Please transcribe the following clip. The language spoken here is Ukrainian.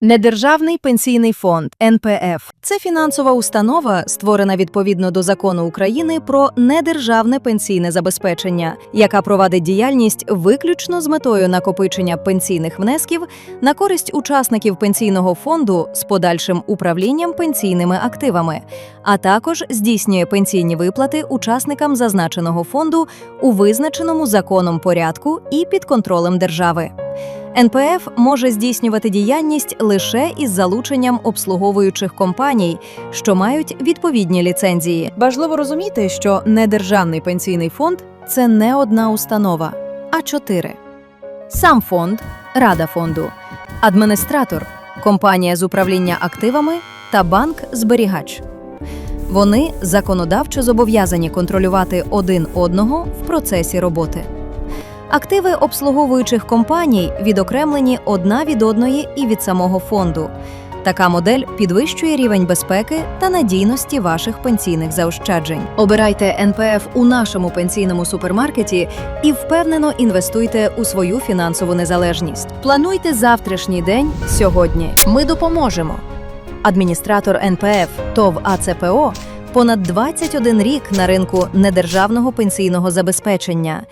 Недержавний пенсійний фонд НПФ це фінансова установа, створена відповідно до закону України про недержавне пенсійне забезпечення, яка провадить діяльність виключно з метою накопичення пенсійних внесків на користь учасників пенсійного фонду з подальшим управлінням пенсійними активами, а також здійснює пенсійні виплати учасникам зазначеного фонду у визначеному законом порядку і під контролем держави. НПФ може здійснювати діяльність лише із залученням обслуговуючих компаній, що мають відповідні ліцензії. Важливо розуміти, що недержавний пенсійний фонд це не одна установа, а чотири: сам фонд, рада фонду, адміністратор, компанія з управління активами та банк-зберігач. Вони законодавчо зобов'язані контролювати один одного в процесі роботи. Активи обслуговуючих компаній відокремлені одна від одної і від самого фонду. Така модель підвищує рівень безпеки та надійності ваших пенсійних заощаджень. Обирайте НПФ у нашому пенсійному супермаркеті і впевнено інвестуйте у свою фінансову незалежність. Плануйте завтрашній день сьогодні. Ми допоможемо. Адміністратор НПФ ТОВ АЦПО понад 21 рік на ринку недержавного пенсійного забезпечення.